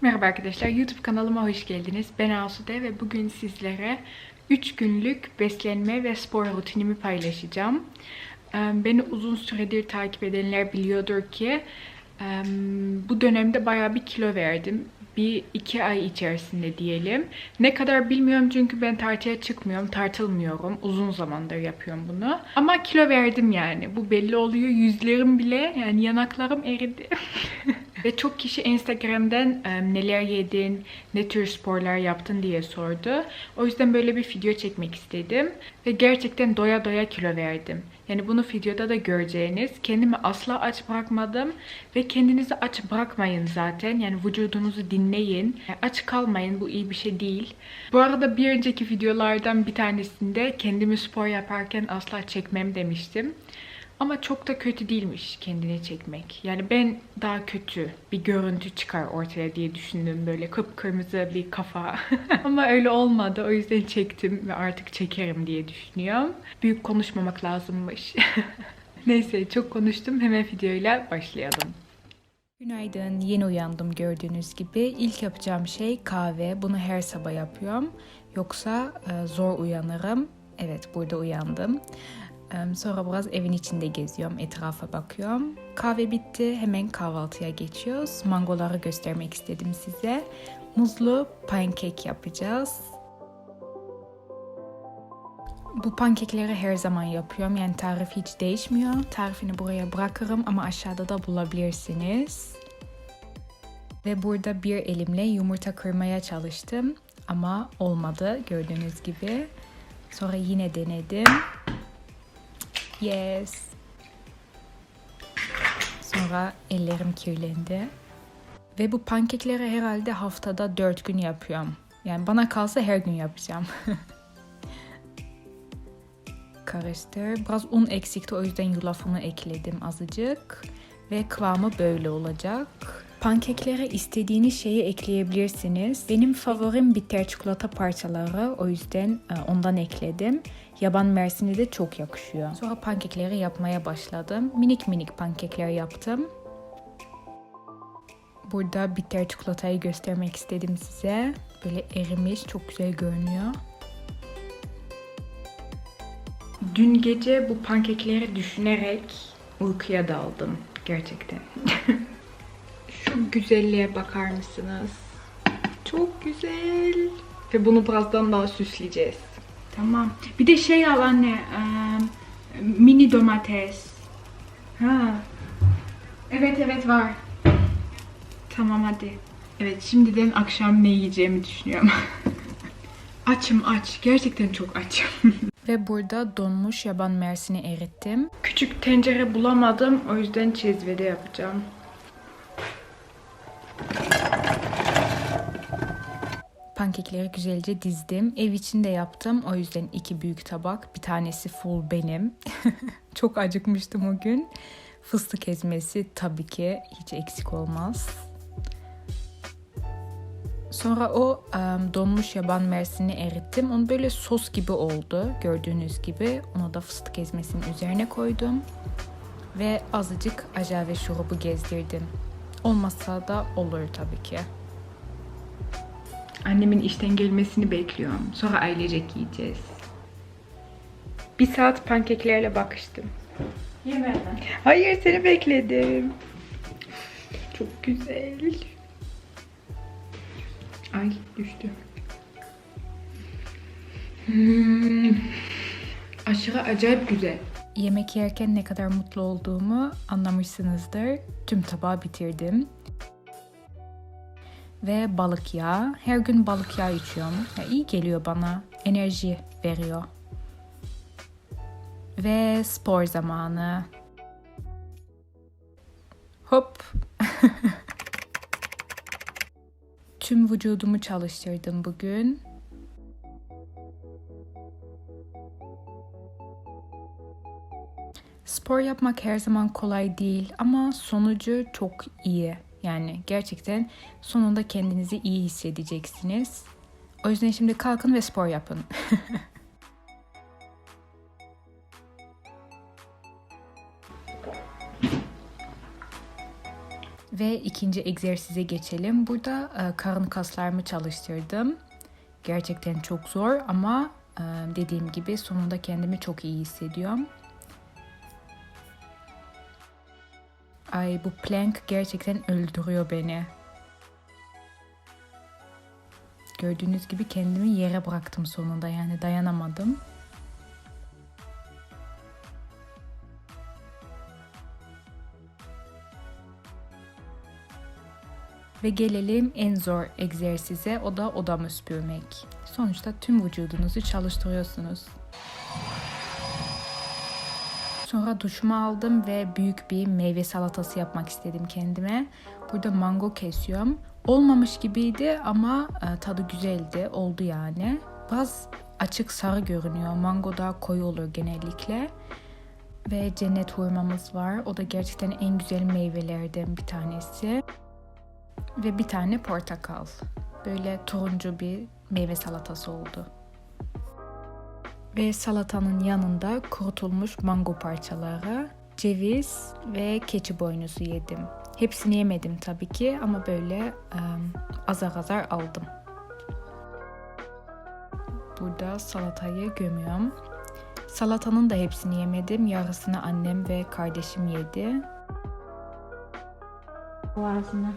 Merhaba arkadaşlar, YouTube kanalıma hoş geldiniz. Ben Asude ve bugün sizlere 3 günlük beslenme ve spor rutinimi paylaşacağım. Beni uzun süredir takip edenler biliyordur ki bu dönemde bayağı bir kilo verdim. Bir iki ay içerisinde diyelim. Ne kadar bilmiyorum çünkü ben tartıya çıkmıyorum, tartılmıyorum. Uzun zamandır yapıyorum bunu. Ama kilo verdim yani. Bu belli oluyor. Yüzlerim bile yani yanaklarım eridi. Ve çok kişi Instagram'dan e, neler yedin, ne tür sporlar yaptın diye sordu. O yüzden böyle bir video çekmek istedim. Ve gerçekten doya doya kilo verdim. Yani bunu videoda da göreceğiniz. Kendimi asla aç bırakmadım. Ve kendinizi aç bırakmayın zaten. Yani vücudunuzu dinleyin. Yani aç kalmayın bu iyi bir şey değil. Bu arada bir önceki videolardan bir tanesinde kendimi spor yaparken asla çekmem demiştim. Ama çok da kötü değilmiş kendini çekmek. Yani ben daha kötü bir görüntü çıkar ortaya diye düşündüm. Böyle kıpkırmızı bir kafa. Ama öyle olmadı. O yüzden çektim ve artık çekerim diye düşünüyorum. Büyük konuşmamak lazımmış. Neyse çok konuştum. Hemen videoyla başlayalım. Günaydın. Yeni uyandım gördüğünüz gibi. İlk yapacağım şey kahve. Bunu her sabah yapıyorum. Yoksa e, zor uyanırım. Evet burada uyandım. Sonra biraz evin içinde geziyorum, etrafa bakıyorum. Kahve bitti, hemen kahvaltıya geçiyoruz. Mangoları göstermek istedim size. Muzlu pankek yapacağız. Bu pankekleri her zaman yapıyorum. Yani tarif hiç değişmiyor. Tarifini buraya bırakırım ama aşağıda da bulabilirsiniz. Ve burada bir elimle yumurta kırmaya çalıştım. Ama olmadı gördüğünüz gibi. Sonra yine denedim. Yes. Sonra ellerim kirlendi. Ve bu pankekleri herhalde haftada 4 gün yapıyorum. Yani bana kalsa her gün yapacağım. Karıştır. Biraz un eksikti o yüzden yulaf unu ekledim azıcık. Ve kıvamı böyle olacak. Pankeklere istediğiniz şeyi ekleyebilirsiniz. Benim favorim bitter çikolata parçaları. O yüzden e, ondan ekledim. Yaban mersini de çok yakışıyor. Sonra pankekleri yapmaya başladım. Minik minik pankekler yaptım. Burada bitter çikolatayı göstermek istedim size. Böyle erimiş, çok güzel görünüyor. Dün gece bu pankekleri düşünerek uykuya daldım gerçekten. Şu güzelliğe bakar mısınız? Çok güzel. Ve bunu birazdan daha süsleyeceğiz. Tamam. Bir de şey al anne. e, mini domates. Ha. Evet evet var. Tamam hadi. Evet şimdiden akşam ne yiyeceğimi düşünüyorum. açım aç. Gerçekten çok açım. Ve burada donmuş yaban mersini erittim. Küçük tencere bulamadım. O yüzden cezvede yapacağım. Pankekleri güzelce dizdim. Ev içinde yaptım. O yüzden iki büyük tabak. Bir tanesi full benim. Çok acıkmıştım o gün. Fıstık ezmesi tabii ki hiç eksik olmaz. Sonra o em, donmuş yaban mersini erittim. Onu böyle sos gibi oldu gördüğünüz gibi. Onu da fıstık ezmesinin üzerine koydum. Ve azıcık ajave şurubu gezdirdim. Olmasa da olur tabii ki. Annemin işten gelmesini bekliyorum. Sonra ailecek yiyeceğiz. Bir saat pankeklerle bakıştım. Yemeden. Hayır seni bekledim. Çok güzel. Ay düştü. Hmm. Aşırı acayip güzel. Yemek yerken ne kadar mutlu olduğumu anlamışsınızdır. Tüm tabağı bitirdim. Ve balık yağı. Her gün balık yağı içiyorum. Ya iyi geliyor bana. Enerji veriyor. Ve spor zamanı. Hop. Tüm vücudumu çalıştırdım bugün. Spor yapmak her zaman kolay değil ama sonucu çok iyi. Yani gerçekten sonunda kendinizi iyi hissedeceksiniz. O yüzden şimdi kalkın ve spor yapın. Ve ikinci egzersize geçelim. Burada e, karın kaslarımı çalıştırdım. Gerçekten çok zor ama e, dediğim gibi sonunda kendimi çok iyi hissediyorum. Ay bu plank gerçekten öldürüyor beni. Gördüğünüz gibi kendimi yere bıraktım sonunda yani dayanamadım. Ve gelelim en zor egzersize o da odamı süpürmek. Sonuçta tüm vücudunuzu çalıştırıyorsunuz. Sonra duşumu aldım ve büyük bir meyve salatası yapmak istedim kendime. Burada mango kesiyorum. Olmamış gibiydi ama e, tadı güzeldi. Oldu yani. Biraz açık sarı görünüyor. Mango daha koyu olur genellikle. Ve cennet hurmamız var. O da gerçekten en güzel meyvelerden bir tanesi. Ve bir tane portakal. Böyle turuncu bir meyve salatası oldu. Ve salatanın yanında kurutulmuş mango parçaları, ceviz ve keçi boynuzu yedim. Hepsini yemedim tabii ki ama böyle azar azar aldım. Burada salatayı gömüyorum. Salatanın da hepsini yemedim. Yarısını annem ve kardeşim yedi. Boğazına.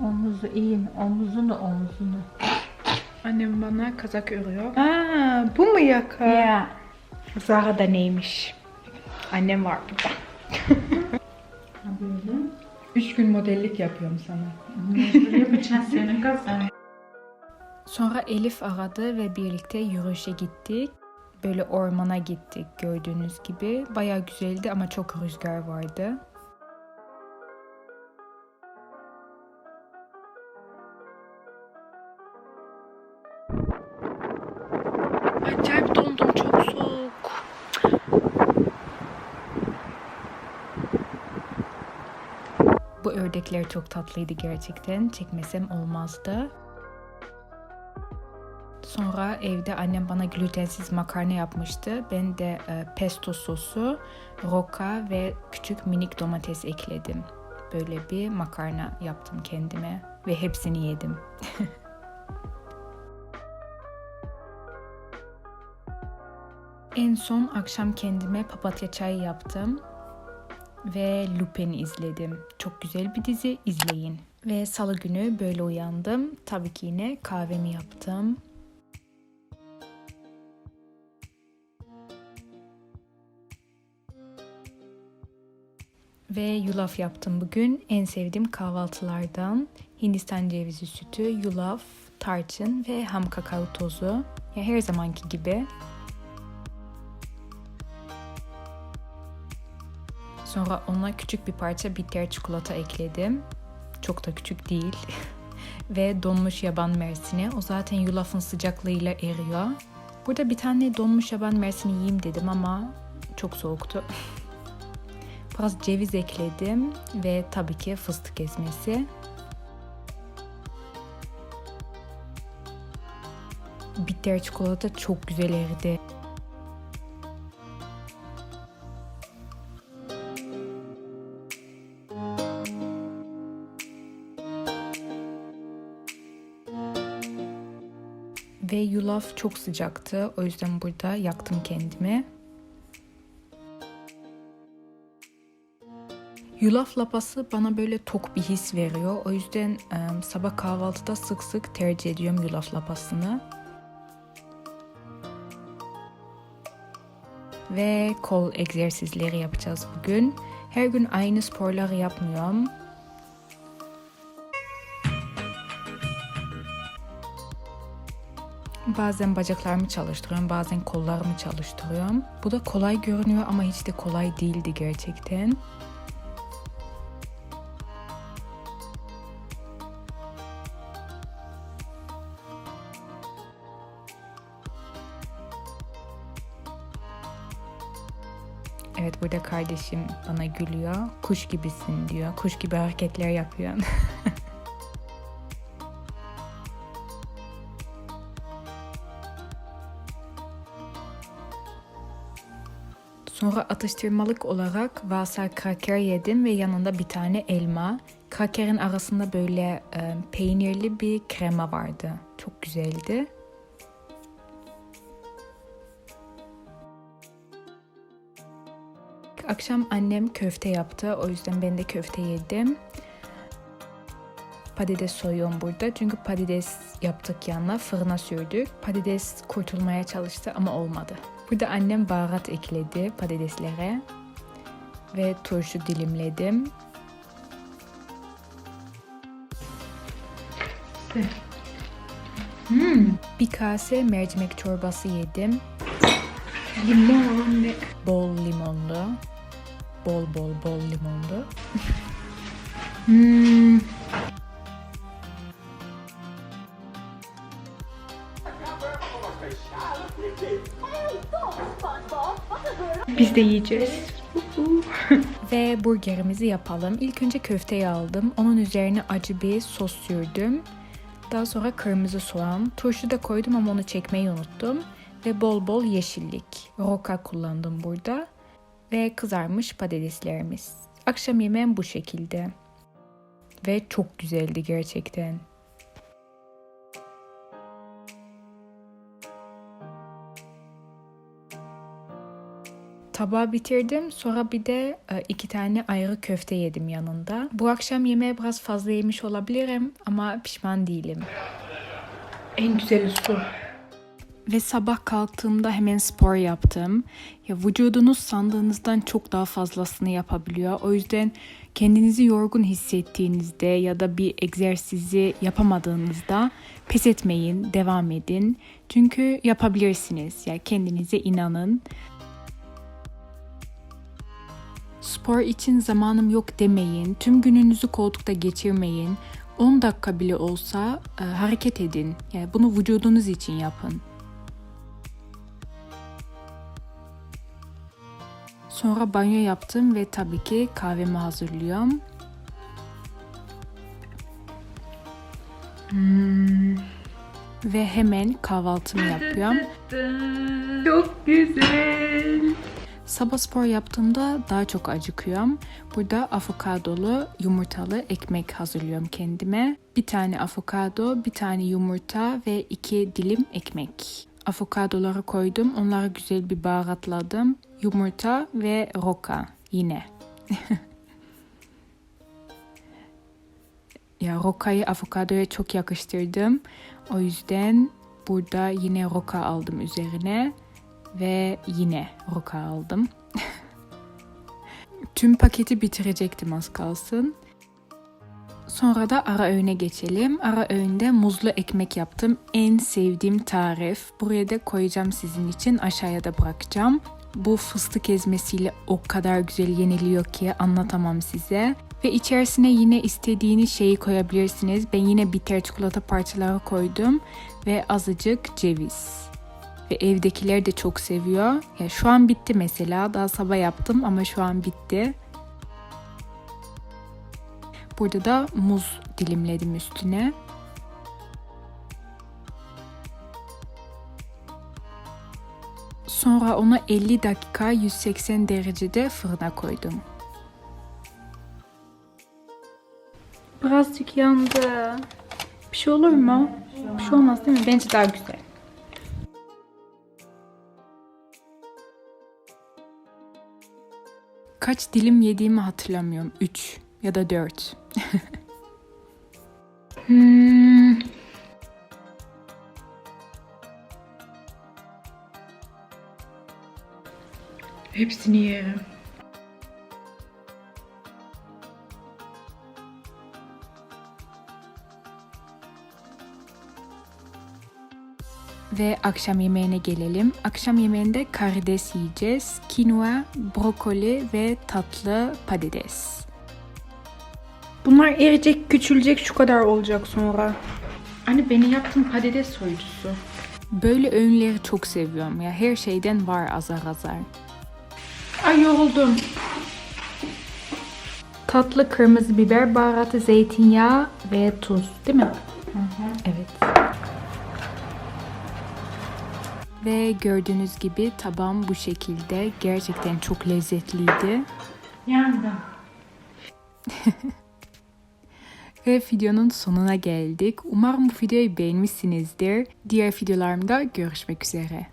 Omuzu iyi. Omuzunu omuzunu. Annem bana kazak örüyor. Aa, bu mu yaka? Ya. Zara da neymiş? Annem var burada. Üç gün modellik yapıyorum sana. Yapacaksın senin kızın. Sonra Elif aradı ve birlikte yürüyüşe gittik. Böyle ormana gittik gördüğünüz gibi. Baya güzeldi ama çok rüzgar vardı. Ördekler çok tatlıydı gerçekten. Çekmesem olmazdı. Sonra evde annem bana glutensiz makarna yapmıştı. Ben de e, pesto sosu, roka ve küçük minik domates ekledim. Böyle bir makarna yaptım kendime ve hepsini yedim. en son akşam kendime papatya çayı yaptım ve Lupin'i izledim. Çok güzel bir dizi, izleyin. Ve salı günü böyle uyandım. Tabii ki yine kahvemi yaptım. Ve yulaf yaptım bugün. En sevdiğim kahvaltılardan. Hindistan cevizi sütü, yulaf, tarçın ve ham kakao tozu. Ya her zamanki gibi. Sonra ona küçük bir parça bitter çikolata ekledim. Çok da küçük değil. Ve donmuş yaban mersini. O zaten yulafın sıcaklığıyla eriyor. Burada bir tane donmuş yaban mersini yiyeyim dedim ama çok soğuktu. Biraz ceviz ekledim ve tabii ki fıstık ezmesi. Bitter çikolata çok güzel eridi. Yulaf çok sıcaktı. O yüzden burada yaktım kendimi. Yulaf lapası bana böyle tok bir his veriyor. O yüzden e, sabah kahvaltıda sık sık tercih ediyorum yulaf lapasını. Ve kol egzersizleri yapacağız bugün. Her gün aynı sporları yapmıyorum. Bazen bacaklarımı çalıştırıyorum, bazen kollarımı çalıştırıyorum. Bu da kolay görünüyor ama hiç de kolay değildi gerçekten. Evet burada kardeşim bana gülüyor. Kuş gibisin diyor. Kuş gibi hareketler yapıyorsun. Sonra atıştırmalık olarak Vasa kraker yedim ve yanında bir tane elma. krakerin arasında böyle e, peynirli bir krema vardı. Çok güzeldi. Akşam annem köfte yaptı. O yüzden ben de köfte yedim. Patates soyuyorum burada. Çünkü patates yaptık yanına. Fırına sürdük. Patates kurtulmaya çalıştı ama olmadı. Burada annem baharat ekledi patateslere. Ve turşu dilimledim. Hmm. Bir kase mercimek çorbası yedim. Limon. ve- Bol limonlu. Bol bol bol limonlu. Hmm. Biz de yiyeceğiz. Ve burgerimizi yapalım. İlk önce köfteyi aldım. Onun üzerine acı bir sos sürdüm. Daha sonra kırmızı soğan. Turşu da koydum ama onu çekmeyi unuttum. Ve bol bol yeşillik. Roka kullandım burada. Ve kızarmış patateslerimiz. Akşam yemeğim bu şekilde. Ve çok güzeldi gerçekten. Tabağı bitirdim. Sonra bir de e, iki tane ayrı köfte yedim yanında. Bu akşam yemeğe biraz fazla yemiş olabilirim ama pişman değilim. En güzeli su. Ve sabah kalktığımda hemen spor yaptım. Ya vücudunuz sandığınızdan çok daha fazlasını yapabiliyor. O yüzden kendinizi yorgun hissettiğinizde ya da bir egzersizi yapamadığınızda pes etmeyin, devam edin. Çünkü yapabilirsiniz. Ya kendinize inanın. Spor için zamanım yok demeyin. Tüm gününüzü koltukta geçirmeyin. 10 dakika bile olsa e, hareket edin. Yani bunu vücudunuz için yapın. Sonra banyo yaptım ve tabii ki kahvemi hazırlıyorum. Hmm. Ve hemen kahvaltımı yapıyorum. Çok güzel. Sabah spor yaptığımda daha çok acıkıyorum. Burada avokadolu yumurtalı ekmek hazırlıyorum kendime. Bir tane avokado, bir tane yumurta ve iki dilim ekmek. Avokadoları koydum. Onları güzel bir baharatladım. Yumurta ve roka yine. ya rokayı avokadoya çok yakıştırdım. O yüzden burada yine roka aldım üzerine ve yine roka aldım. Tüm paketi bitirecektim az kalsın. Sonra da ara öğüne geçelim. Ara öğünde muzlu ekmek yaptım. En sevdiğim tarif. Buraya da koyacağım sizin için. Aşağıya da bırakacağım. Bu fıstık ezmesiyle o kadar güzel yeniliyor ki anlatamam size. Ve içerisine yine istediğiniz şeyi koyabilirsiniz. Ben yine bitter çikolata parçaları koydum ve azıcık ceviz. Ve evdekiler de çok seviyor. Ya şu an bitti mesela. Daha sabah yaptım ama şu an bitti. Burada da muz dilimledim üstüne. Sonra onu 50 dakika 180 derecede fırına koydum. Birazcık yandı. Bir şey olur mu? Bir şey olmaz değil mi? Bence daha güzel. Kaç dilim yediğimi hatırlamıyorum. 3 ya da 4. Hmm. Hepsini yerim. Ve akşam yemeğine gelelim. Akşam yemeğinde karides yiyeceğiz. Quinoa, brokoli ve tatlı patates. Bunlar eriyecek, küçülecek, şu kadar olacak sonra. Anne beni yaptın patates soyucusu. Böyle öğünleri çok seviyorum ya. Her şeyden var azar azar. Ay yoruldum. Tatlı kırmızı biber, baharatı, zeytinyağı ve tuz değil mi? Evet. Ve gördüğünüz gibi tabağım bu şekilde. Gerçekten çok lezzetliydi. Yandım. Ve videonun sonuna geldik. Umarım bu videoyu beğenmişsinizdir. Diğer videolarımda görüşmek üzere.